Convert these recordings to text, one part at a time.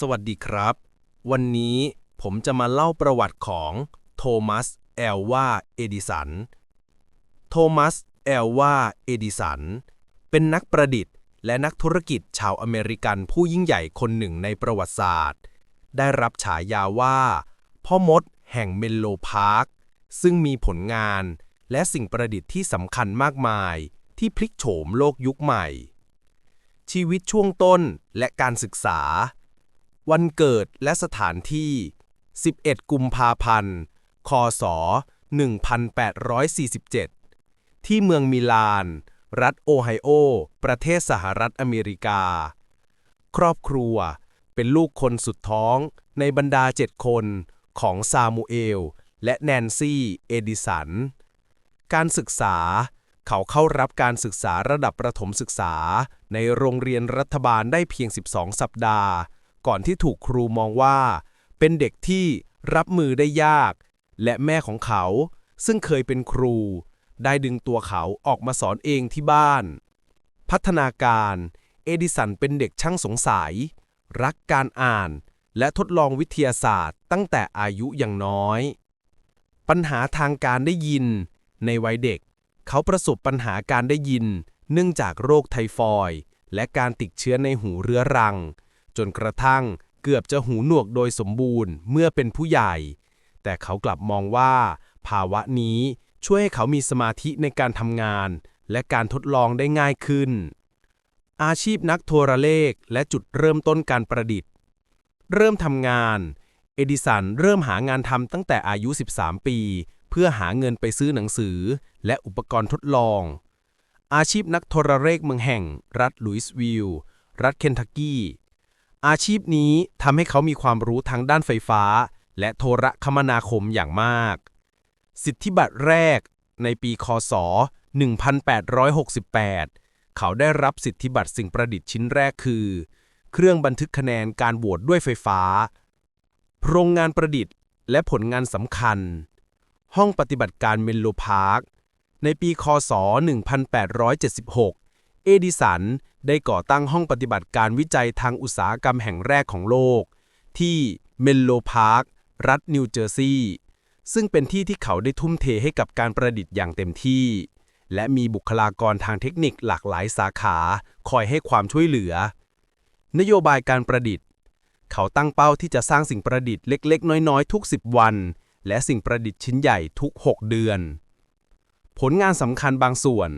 สวัสดีครับ วันนี้ผมจะมาเล่าประวัติของโทมัสแอลวาเอดิสัน โทมัสแอลวาเอดิสัน เป็นนักประดิษฐ์ และนักธุรกิจชาวอเมริกันผู้ยิ่งใหญ่คนหนึ่งในประวัติศาสตร์ ได้รับฉายาว่า พ่อมดแห่งเมนโลพาร์ค ซึ่งมีผลงานและสิ่งประดิษฐ์ที่สำคัญมากมายที่พลิกโฉมโลกยุคใหม่ ชีวิตช่วงต้นและการศึกษา วันเกิดและสถานที่ 11 กุมภาพันธ์ คศ 1847 ที่เมืองมิลาน รัฐโอไฮโอ ประเทศสหรัฐอเมริกา ครอบครัวเป็นลูกคนสุดท้องในบรรดาเจ็ดคนของซามูเอล และแนนซี่ เอดิสัน การศึกษาเขาเข้ารับการศึกษาระดับประถมศึกษาในโรงเรียนรัฐบาลได้เพียง 12 สัปดาห์ ก่อนที่ถูกครูมองว่า เป็นเด็กที่รับมือได้ยาก และแม่ของเขา ซึ่งเคยเป็นครู ได้ดึงตัวเขาออกมาสอนเองที่บ้าน พัฒนาการ เอดิสันเป็นเด็กช่างสงสัย รักการอ่าน และทดลองวิทยาศาสตร์ ตั้งแต่อายุยังน้อย ปัญหาทางการได้ยิน ในวัยเด็ก เขาประสบปัญหาการได้ยิน เนื่องจากโรคไทฟอยด์และการติดเชื้อในหูเรื้อรัง จนกระทั่งเกือบจะหูหนวกโดยสมบูรณ์เมื่อเป็นผู้ใหญ่ แต่เขากลับมองว่า ภาวะนี้ช่วยให้เขามีสมาธิในการทำงาน และการทดลองได้ง่ายขึ้น อาชีพนักโทรเลขและจุดเริ่มต้นการประดิษฐ์ เริ่มทำงาน เอดิสันเริ่มหางานทำตั้งแต่อายุ 13 ปี เพื่อหาเงินไปซื้อหนังสือ และอุปกรณ์ทดลอง อาชีพนักโทรเลขเมืองแห่ง รัฐลุยส์วิลล์รัฐเคนทักกี้ อาชีพนี้ทำให้เขามีความรู้ทางด้านไฟฟ้า และโทรคมนาคมอย่างมาก สิทธิบัตรแรกในปีคศ 1868 เขาได้รับสิทธิบัตรสิ่งประดิษฐ์ชิ้นแรกคือ เครื่องบันทึกคะแนนการโหวตด้วยไฟฟ้า โรงงานประดิษฐ์และผลงานสำคัญ ห้องปฏิบัติการเมนโลพาร์ค ในปีคศ 1876 เอดิสันได้ก่อตั้งห้องปฏิบัติการวิจัยทางอุตสาหกรรมแห่งแรกของโลก ที่เมนโลพาร์ค รัฐนิวเจอร์ซีย์ซึ่งเป็นที่ที่เขาได้ทุ่มเทให้กับการประดิษฐ์อย่างเต็มที่ และมีบุคลากรทางเทคนิคหลากหลายสาขาคอยให้ความช่วยเหลือ นโยบายการประดิษฐ์ เขาตั้งเป้าที่จะสร้างสิ่งประดิษฐ์เล็ก ๆ น้อยๆ ทุก 10 วัน และสิ่งประดิษฐ์ชิ้นใหญ่ทุก 6 เดือน ผลงานสำคัญบางส่วน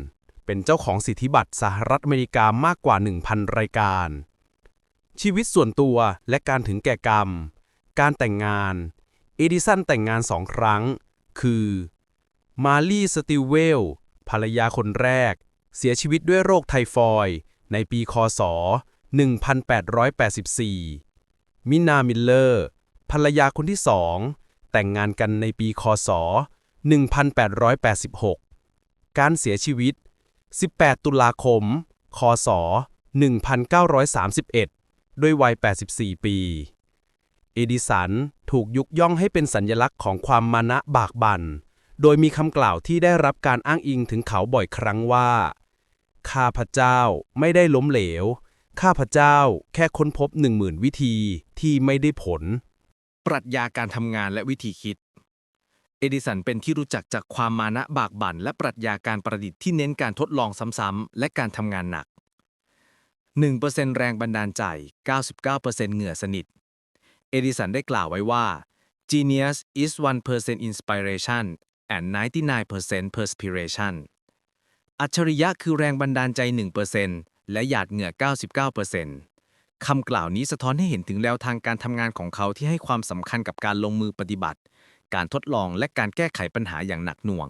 เป็นเจ้าของสิทธิบัตรสหรัฐอเมริกามากกว่า 1,000 รายการ ชีวิตส่วนตัวและการถึงแก่กรรม การแต่งงาน เอดิสันแต่งงานสองครั้ง คือมารีสติวเวล ภรรยาคนแรก เสียชีวิตด้วยโรคไทฟอยด์ในปีคศ 1884 มินามิลเลอร์ ภรรยาคนที่สอง แต่งงานกันในปีคศ 1886 การเสียชีวิต 18 ตุลาคม คศ 1931 ด้วยวัย 84 ปี เอดิสันถูกยุกย่องให้เป็นสัญลักษณ์ของความมานะบากบัน่น โดยมีคำกล่าวที่ได้รับการอ้างอิงถึงเขาบ่อยครั้งว่า ข้าพเจ้าไม่ได้ล้มเหลว ข้าพเจ้าแค่ค้นพบหนึ่งหมื่นวิธีที่ไม่ได้ผล ปรัชญาการทำงานและวิธีคิด เอดิสันเป็นที่รู้จักจากความมานะบากบั่นและปรัชญาการประดิษฐ์ที่เน้นการทดลองซ้ำๆและการทำงานหนัก 1%แรงบันดาลใจ 99%เหงื่อสนิท เอดิสันได้กล่าวไว้ว่า genius is 1% inspiration and 99% perspiration อัจฉริยะคือแรงบันดาลใจ 1%และหยาดเหงื่อ 99%คำกล่าวนี้สะท้อนให้เห็นถึงแนวทางการทำงานของเขาที่ให้ความสำคัญกับการลงมือปฏิบัติ การทดลองและการแก้ไขปัญหาอย่างหนักหน่วง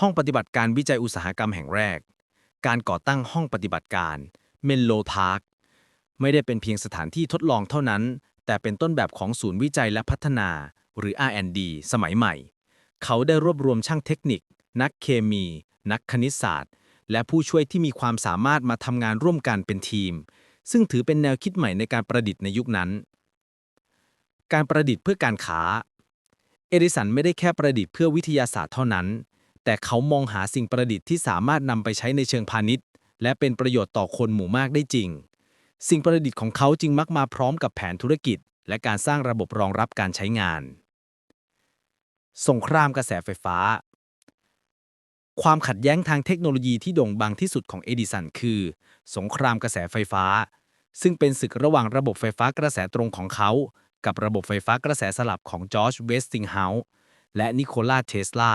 ห้องปฏิบัติการวิจัยอุตสาหกรรมแห่งแรก การก่อตั้งห้องปฏิบัติการเมนโลทาร์กไม่ได้เป็นเพียงสถานที่ทดลองเท่านั้น แต่เป็นต้นแบบของศูนย์วิจัยและพัฒนา หรือ R&D สมัยใหม่ เขาได้รวบรวมช่างเทคนิค นักเคมี นักคณิตศาสตร์ และผู้ช่วยที่มีความสามารถมาทำงานร่วมกันเป็นทีม ซึ่งถือเป็นแนวคิดใหม่ในการประดิษฐ์ในยุคนั้น การประดิษฐ์เพื่อการค้า เอดิสันไม่ได้แค่ประดิษฐ์เพื่อวิทยาศาสตร์เท่านั้น แต่เขามองหาสิ่งประดิษฐ์ที่สามารถนำไปใช้ในเชิงพาณิชย์ และเป็นประโยชน์ต่อคนหมู่มากได้จริง สิ่งประดิษฐ์ของเขาจึงมักมาพร้อมกับแผนธุรกิจ และการสร้างระบบรองรับการใช้งาน สงครามกระแสไฟฟ้า ความขัดแย้งทางเทคโนโลยีที่โด่งดังที่สุดของเอดิสันคือ สงครามกระแสไฟฟ้า ซึ่งเป็นศึกระหว่างระบบไฟฟ้ากระแสตรงของเขา กับระบบไฟฟ้ากระแสสลับของจอร์จเวสติงเฮาส์และนิโคลาเทสลา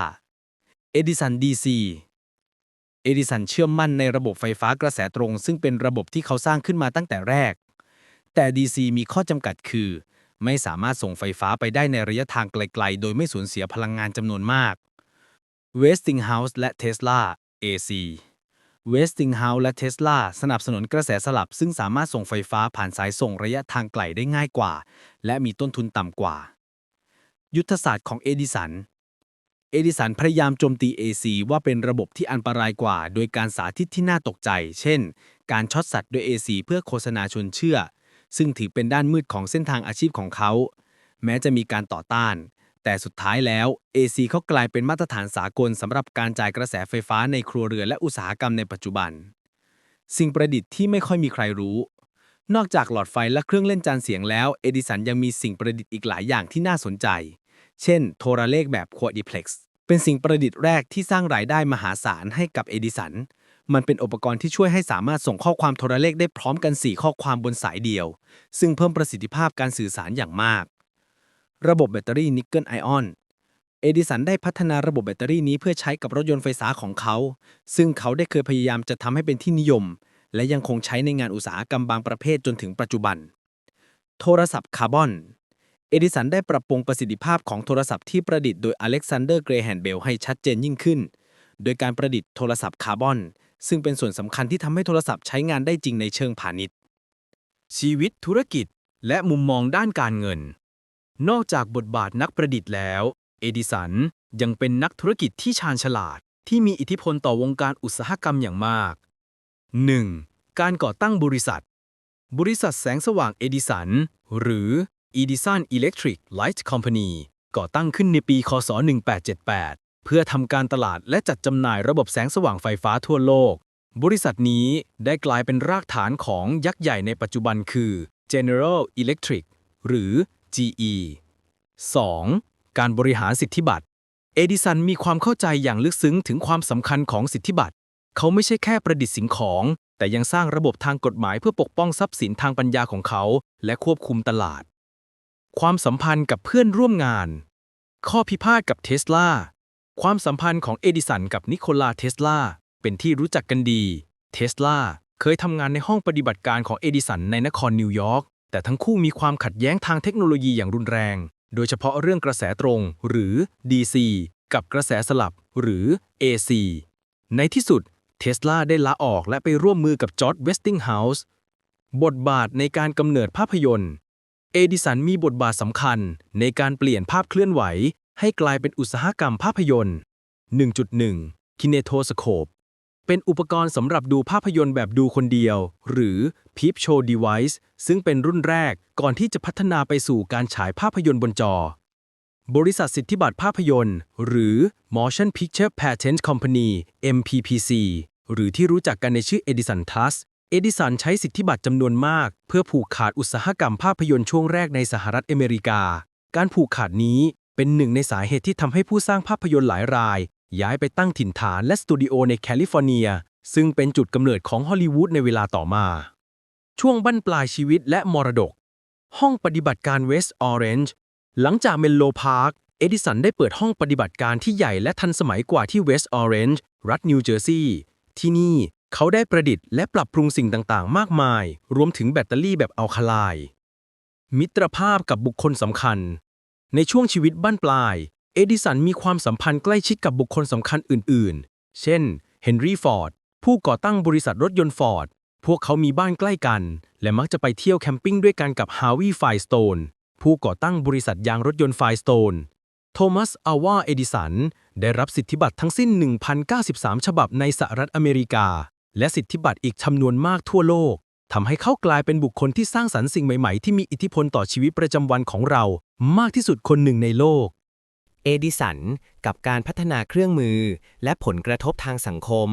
เอดิสันดีซี เอดิสันเชื่อมั่นในระบบไฟฟ้ากระแสตรง ซึ่งเป็นระบบที่เขาสร้างขึ้นมาตั้งแต่แรก แต่ DC มีข้อจำกัดคือ ไม่สามารถส่งไฟฟ้าไปได้ในระยะทางไกลๆ โดยไม่สูญเสียพลังงานจำนวนมาก Westinghouse และ Tesla AC Westinghouse และ Tesla สนับสนุนกระแสสลับ ซึ่งสามารถส่งไฟฟ้าผ่านสายส่งระยะทางไกลได้ง่ายกว่า และมีต้นทุนต่ำกว่า ยุทธศาสตร์ของเอดิสัน เอดิสันพยายามโจมตี AC ว่าเป็นระบบที่อันตรายกว่า โดยการสาธิตที่น่าตกใจ เช่น การช็อตสัตว์ด้วย AC เพื่อโฆษณาชวนเชื่อ ซึ่งถือเป็นด้านมืดของเส้นทางอาชีพของเขา แม้จะมีการต่อต้าน แต่สุดท้ายแล้ว AC เขากลายเป็นมาตรฐานสากลสำหรับการจ่ายกระแสไฟฟ้าในครัวเรือนและอุตสาหกรรมในปัจจุบัน สิ่งประดิษฐ์ที่ไม่ค่อยมีใครรู้ นอกจากหลอดไฟและเครื่องเล่นจานเสียงแล้ว เอดิสันยังมีสิ่งประดิษฐ์อีกหลายอย่างที่น่าสนใจ เช่น โทรเลขแบบ Quadriplex เป็นสิ่งประดิษฐ์แรกที่สร้างรายได้มหาศาลให้กับเอดิสัน มันเป็นอุปกรณ์ที่ช่วยให้สามารถส่งข้อความโทรเลขได้พร้อมกัน 4 ข้อความบนสายเดียว ซึ่งเพิ่มประสิทธิภาพการสื่อสารอย่างมาก ระบบแบตเตอรี่นิกเกิลไอออน เอดิสันได้พัฒนาระบบแบตเตอรี่นี้เพื่อใช้กับรถยนต์ไฟฟ้าของเขา ซึ่งเขาได้เคยพยายามจะทำให้เป็นที่นิยม และยังคงใช้ในงานอุตสาหกรรมบางประเภทจนถึงปัจจุบัน โทรศัพท์คาร์บอน เอดิสันได้ปรับปรุงประสิทธิภาพของโทรศัพท์ที่ประดิษฐ์โดยอเล็กซานเดอร์ เกรแฮมเบลให้ชัดเจนยิ่งขึ้น โดยการประดิษฐ์โทรศัพท์คาร์บอน ซึ่งเป็นส่วนสำคัญที่ทำให้โทรศัพท์ใช้งานได้จริงในเชิงพาณิชย์ ชีวิตธุรกิจและมุมมองด้านการเงิน นอกจากบทบาทนักประดิษฐ์แล้ว เอดิสันยังเป็นนักธุรกิจที่ชาญฉลาด ที่มีอิทธิพลต่อวงการอุตสาหกรรมอย่างมาก 1. การก่อตั้งบริษัท บริษัทแสงสว่างเอดิสัน หรือ Edison Electric Light Company ก่อตั้งขึ้นในปี คศ 1878 เพื่อทำการตลาดและจัดจำหน่ายระบบแสงสว่างไฟฟ้าทั่วโลก บริษัทนี้ได้กลายเป็นรากฐานของยักษ์ใหญ่ในปัจจุบันคือ General Electric หรือ GE 2. การบริหารสิทธิบัตร เอดิสันมีความเข้าใจอย่างลึกซึ้งถึงความสำคัญของสิทธิบัตร เขาไม่ใช่แค่ประดิษฐ์สิ่งของ แต่ยังสร้างระบบทางกฎหมายเพื่อปกป้องทรัพย์สินทางปัญญาของเขา และควบคุมตลาด ความสัมพันธ์กับเพื่อนร่วมงาน ข้อพิพาทกับเทสลา ความสัมพันธ์ของเอดิสันกับนิโคลาเทสลาเป็นที่รู้จักกันดี เทสลาเคยทำงานในห้องปฏิบัติการของเอดิสันในนครนิวยอร์ก แต่ทั้งคู่มีความขัดแย้งทางเทคโนโลยีอย่างรุนแรง โดยเฉพาะเรื่องกระแสตรง หรือ DC กับกระแสสลับ หรือ AC ในที่สุดเทสลาได้ลาออกและไปร่วมมือกับจอร์จเวสติงเฮาส์บทบาทในการกำเนิดภาพยนตร์ เอดิสันมีบทบาทสำคัญในการเปลี่ยนภาพเคลื่อนไหว ให้กลายเป็นอุตสาหกรรมภาพยนตร์ 1.1 คินเนโทสโคป เป็นอุปกรณ์สำหรับดูภาพยนตร์แบบดูคนเดียว หรือ Peep Show Device ซึ่งเป็นรุ่นแรกก่อนที่จะพัฒนาไปสู่การฉายภาพยนตร์บนจอ บริษัทสิทธิบัตรภาพยนตร์ หรือ Motion Picture Patent Company MPPC หรือที่รู้จักกันในชื่อ Edison Plus เอดิสันใช้สิทธิบัตรจำนวนมาก เพื่อผูกขาดอุตสาหกรรมภาพยนตร์ช่วงแรกในสหรัฐอเมริกา การผูกขาดนี้เป็นหนึ่งในสาเหตุที่ทำให้ผู้สร้างภาพยนตร์หลายราย ย้ายไปตั้งถิ่นฐานและสตูดิโอในแคลิฟอร์เนีย ซึ่งเป็นจุดกำเนิดของฮอลลีวูดในเวลาต่อมา ช่วงบั้นปลายชีวิตและมรดก ห้องปฏิบัติการเวสต์ออเรนจ์หลังจากเมนโลพาร์คเอดิสันได้เปิดห้องปฏิบัติการที่ใหญ่และทันสมัยกว่าที่เวสต์ออเรนจ์รัฐนิวเจอร์ซีย์ที่นี่เขาได้ประดิษฐ์และปรับปรุงสิ่งต่างๆ มากมาย รวมถึงแบตเตอรี่แบบอัลคาไลมิตรภาพกับบุคคลสำคัญ ในช่วงชีวิตบั้นปลาย เอดิสันมีความสัมพันธ์ใกล้ชิดกับบุคคลสำคัญอื่น ๆ เช่น เฮนรี่ฟอร์ด ผู้ก่อตั้งบริษัทรถยนต์ฟอร์ด พวกเขามีบ้านใกล้กัน และมักจะไปเที่ยวแคมปิ้งด้วยกันกับฮาวิไฟสโตน ผู้ก่อตั้งบริษัทยางรถยนต์ไฟสโตน โทมัส อาวา เอดิสัน ได้รับสิทธิบัตรทั้งสิ้น 1,093 ฉบับในสหรัฐอเมริกา และสิทธิบัตรอีกจำนวนมากทั่วโลกทำให้เขากลายเป็นบุคคลที่สร้างสรรค์สิ่งใหม่ ๆ ที่มีอิทธิพลต่อชีวิตประจำวันของเรา มากที่สุดคนหนึ่งในโลก เอดิสัน กับการพัฒนาเครื่องมือ และผลกระทบทางสังคม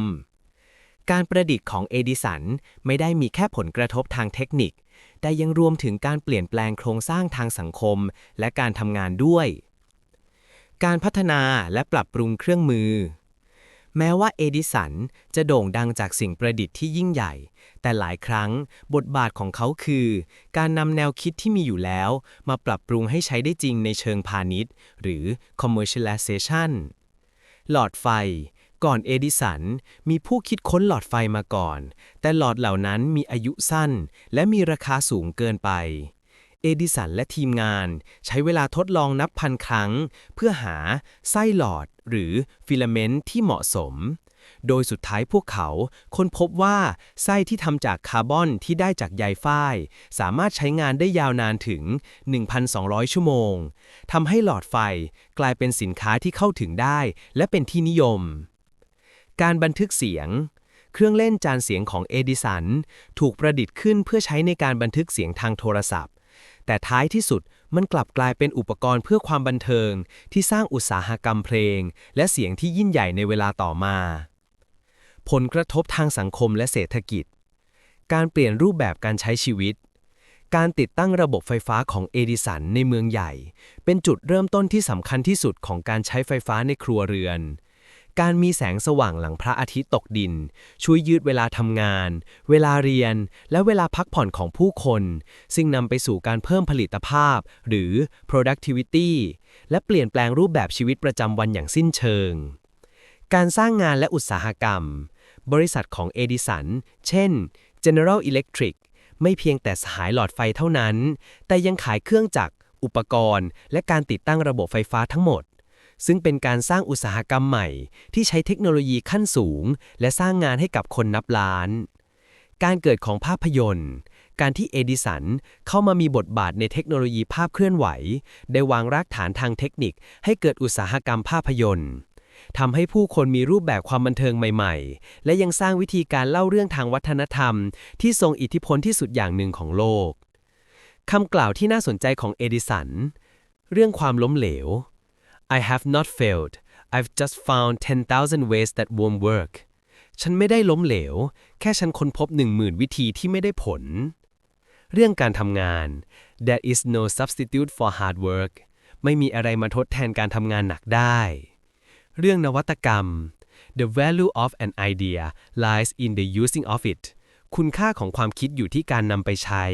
การประดิษฐ์ของเอดิสันไม่ได้มีแค่ผลกระทบทางเทคนิค แต่ยังรวมถึงการเปลี่ยนแปลงโครงสร้างทางสังคม และการทำงานด้วย การพัฒนาและปรับปรุงเครื่องมือ แม้ว่าเอดิสันจะโด่งดังจากสิ่งประดิษฐ์ที่ยิ่งใหญ่ แต่หลายครั้งบทบาทของเขาคือ การนำแนวคิดที่มีอยู่แล้ว มาปรับปรุงให้ใช้ได้จริงในเชิงพาณิชย์ หรือ commercialization หลอดไฟ ก่อนเอดิสันมีผู้คิดค้นหลอดไฟมาก่อน แต่หลอดเหล่านั้นมีอายุสั้น และมีราคาสูงเกินไป เอดิสันและทีมงาน ใช้เวลาทดลองนับพันครั้ง เพื่อหาไส้หลอดหรือฟิลาเมนต์ที่เหมาะสม โดยสุดท้ายพวกเขาค้นพบว่าไส้ที่ทำจากคาร์บอนที่ได้จากใยฝ้าย สามารถใช้งานได้ยาวนานถึง 1,200 ชั่วโมงทำให้หลอดไฟกลายเป็นสินค้าที่เข้าถึงได้ และเป็นที่นิยม การบันทึกเสียงเครื่องเล่นจานเสียงของเอดิสัน ถูกประดิษฐ์ขึ้นเพื่อใช้ในการบันทึกเสียงทางโทรศัพท์ แต่ท้ายที่สุดมันกลับกลายเป็นอุปกรณ์เพื่อความบันเทิง ที่สร้างอุตสาหกรรมเพลง และเสียงที่ยิ่งใหญ่ในเวลาต่อมา ผลกระทบทางสังคมและเศรษฐกิจ การเปลี่ยนรูปแบบการใช้ชีวิต การติดตั้งระบบไฟฟ้าของเอดิสันในเมืองใหญ่ เป็นจุดเริ่มต้นที่สำคัญที่สุดของการใช้ไฟฟ้าในครัวเรือน การมีแสงสว่างหลังพระอาทิตย์ตกดิน ช่วยยืดเวลาทำงาน เวลาเรียน และเวลาพักผ่อนของผู้คน ซึ่งนำไปสู่การเพิ่มผลิตภาพ หรือ productivity และเปลี่ยนแปลงรูปแบบชีวิตประจำวันอย่างสิ้นเชิง การสร้างงานและอุตสาหกรรม บริษัทของเอดิสัน เช่น General Electric ไม่เพียงแต่สายหลอดไฟเท่านั้น แต่ยังขายเครื่องจักร อุปกรณ์ และการติดตั้งระบบไฟฟ้าทั้งหมด ซึ่งเป็นการสร้างอุตสาหกรรมใหม่ ที่ใช้เทคโนโลยีขั้นสูง และสร้างงานให้กับคนนับล้าน การเกิดของภาพยนตร์ การที่เอดิสันเข้ามามีบทบาทในเทคโนโลยีภาพเคลื่อนไหว ได้วางรากฐานทางเทคนิค ให้เกิดอุตสาหกรรมภาพยนตร์ทำให้ผู้คนมีรูปแบบความบันเทิงใหม่ ๆ และยังสร้างวิธีการเล่าเรื่องทางวัฒนธรรม ที่ทรงอิทธิพลที่สุดอย่างหนึ่งของโลกคำกล่าวที่น่าสนใจของเอดิสัน เรื่องความล้มเหลว I have not failed I've just found 10,000 ways that won't work ฉันไม่ได้ล้มเหลว แค่ฉันค้นพบ10,000 วิธีที่ไม่ได้ผล เรื่องการทำงาน There is no substitute for hard work ไม่มีอะไรมาทดแทนการทำงานหนักได้ เรื่องนวัตกรรม The value of an idea lies in the using of it คุณค่าของความคิดอยู่ที่การนำไปใช้